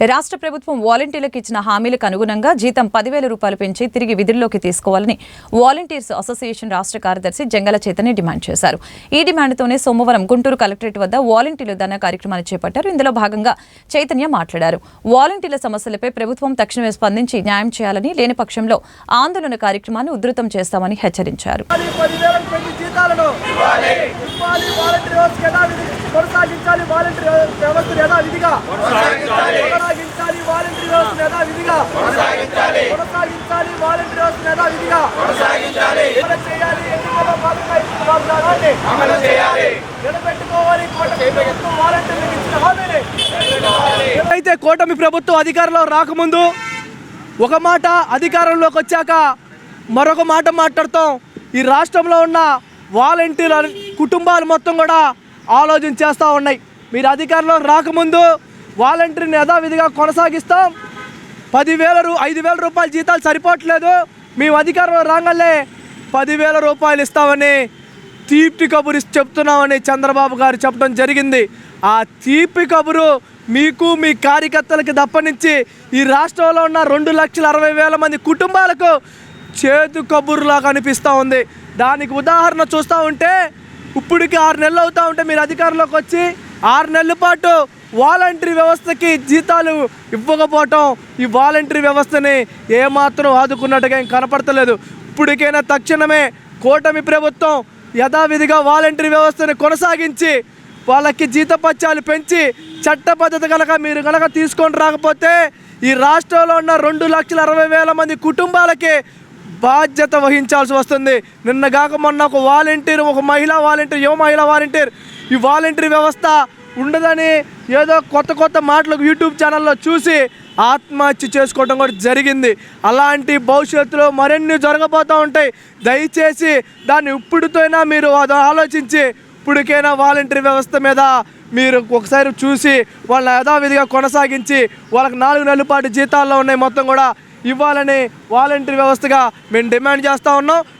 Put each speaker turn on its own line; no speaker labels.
రాష్ట్ర ప్రభుత్వం వాలంటీర్లకు ఇచ్చిన హామీలకు అనుగుణంగా జీతం పదివేల రూపాయలు పెంచి తిరిగి విధుల్లోకి తీసుకోవాలని వాలంటీర్స్ అసోసియేషన్ రాష్ట్ర కార్యదర్శి జంగల చైతన్య డిమాండ్ చేశారు. ఈ డిమాండ్తోనే సోమవారం గుంటూరు కలెక్టరేట్ వద్ద వాలంటీర్లు ధన కార్యక్రమాన్ని చేపట్టారు. ఇందులో భాగంగా చైతన్య మాట్లాడారు. వాలంటీర్ల సమస్యలపై ప్రభుత్వం తక్షణమే స్పందించి న్యాయం చేయాలని లేని పక్షంలో ఆందోళన కార్యక్రమాన్ని ఉధృతం చేస్తామని హెచ్చరించారు.
కొనసాగించాలి. వాలంటీర్ వ్యవస్థను యథావిధిగా కొనసాగించాలి వాలంటీర్ వ్యవస్థను యథావిధిగా కొనసాగించాలి వాలంటీర్ వ్యవస్థను యథావిధిగా కొనసాగించాలి. అమలు చేయాలి ఎన్నికల్లో భాగంగా ఇచ్చిన వాగ్దానాన్ని అమలు చేయాలి. నిలబెట్టుకోవాలి. కూటమి ప్రభుత్వం వాలంటీర్లకు ఇచ్చిన హామీని. అయితే కూటమి ప్రభుత్వం అధికారంలో రాకముందు ఒక మాట అధికారంలోకి వచ్చాక మరొక మాట మాట్లాడతాం. ఈ రాష్ట్రంలో ఉన్న వాలంటీర్ కుటుంబాలు మొత్తం కూడా ఆలోచన చేస్తూ ఉన్నాయి. మీరు అధికారంలో రాకముందు వాలంటీర్ని యథావిధిగా కొనసాగిస్తాం. పదివేల రూ ఐదు వేల రూపాయల జీతాలు సరిపోవట్లేదు. మేము అధికారంలో రాగానే పదివేల రూపాయలు ఇస్తామని తీపి కబురు చెప్తున్నామని చంద్రబాబు గారు చెప్పడం జరిగింది. ఆ తీపి కబురు మీకు మీ కార్యకర్తలకి దప్పనించి ఈ రాష్ట్రంలో ఉన్న రెండు లక్షల అరవై వేల మంది కుటుంబాలకు చేతు కబుర్లా కనిపిస్తూ ఉంది. దానికి ఉదాహరణ చూస్తూ ఉంటే ఇప్పటికి ఆరు నెలలు అవుతా ఉంటే మీరు అధికారంలోకి వచ్చి ఆరు నెలల పాటు వాలంటరీ వ్యవస్థకి జీతాలు ఇవ్వకపోవటం ఈ వాలంటరీ వ్యవస్థని ఏమాత్రం ఆదుకున్నట్టుగా ఏం కనపడతలేదు. ఇప్పటికైనా తక్షణమే కూటమి ప్రభుత్వం యథావిధిగా వాలంటరీ వ్యవస్థను కొనసాగించి వాళ్ళకి జీతపత్యాలు పెంచి చట్ట పద్ధతి కనుక మీరు కనుక తీసుకొని రాకపోతే ఈ రాష్ట్రంలో ఉన్న రెండు లక్షల అరవై వేల మంది కుటుంబాలకి బాధ్యత వహించాల్సి వస్తుంది. నిన్న కాక మొన్న ఒక వాలంటీర్ ఒక మహిళా వాలంటీర్ యువ మహిళా వాలంటీర్ ఈ వాలంటీర్ వ్యవస్థ ఉండదని ఏదో కొత్త కొత్త మాటలు యూట్యూబ్ ఛానల్లో చూసి ఆత్మహత్య చేసుకోవడం కూడా జరిగింది. అలాంటి భవిష్యత్తులో మరిన్ని జరగబోతూ ఉంటాయి దయచేసి దాన్ని ఇప్పుడుతోనైనా మీరు అది ఆలోచించి ఇప్పటికైనా వాలంటీర్ వ్యవస్థ మీద మీరు ఒకసారి చూసి వాళ్ళ యథావిధిగా కొనసాగించి వాళ్ళకి నాలుగు నెలల పాటు జీతాల్లో ఉన్నాయి మొత్తం కూడా ఇవ్వాలని వాలంటీర్ వ్యవస్థగా మేము డిమాండ్ చేస్తూ ఉన్నాం.